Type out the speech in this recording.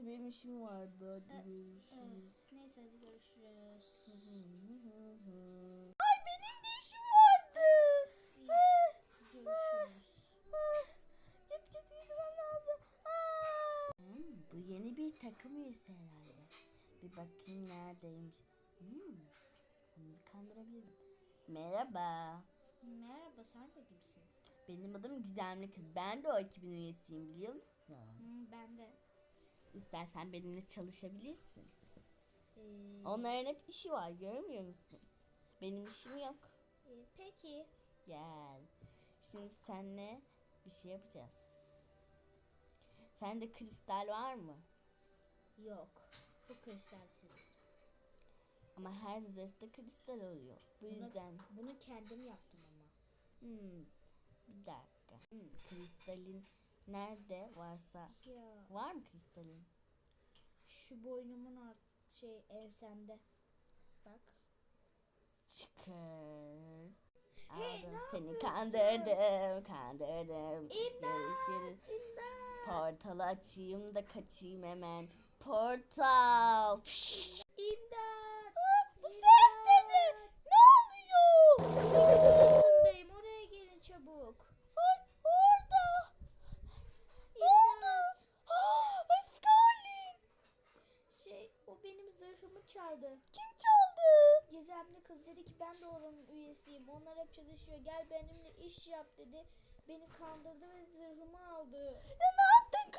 neyse benim işim vardı. Hadi Evet, görüşürüz. Neyse hadi görüşürüz. Ay benim de işim vardı. İyi. Ah, Git git gitmem lazım. Hmm, bu yeni bir takım üyesi herhalde. Bir bakayım neredeymiş. Hmm, onu kandırabilirim. Merhaba. Merhaba sen de kimsin? Benim adım Gizemli Kız. Ben de o ekibin üyesiyim biliyor musun? Hmm, ben de. İstersen benimle çalışabilirsin. Ee, Onların hep işi var görmüyor musun? Benim işim yok. e, peki. Gel. Şimdi seninle bir şey yapacağız. Sende kristal var mı? Yok. Bu kristalsiz. Ama her zırhta kristal oluyor. Bu Bunu- yüzden. Bunu kendim yaptım ama. Hmm, bir dakika. Hmm, kristalin nerede varsa. Ya Var mı kristalin? şu boynumun art şey ensende. Bak. Çıkır. Hey, Aldım seni kandırdım, kandırdım. İmdat! Görüşürüz. İmdat! Portalı açayım da kaçayım hemen. Portal. Pişt. İmdat! Bu ses de ne? Ne oluyor? Odasındayım. Oraya gelin çabuk. Ay orada. Ne oldu? İmdat! Ah, Scarlett. Şey o benim zırhımı çaldı. Kim çaldı? Gizemli kız dedi ki ben de oranın üyesiyim. Onlar hep çalışıyor. Gel benimle iş yap dedi. Beni kandırdı ve zırhımı aldı. Ya ne yaptın?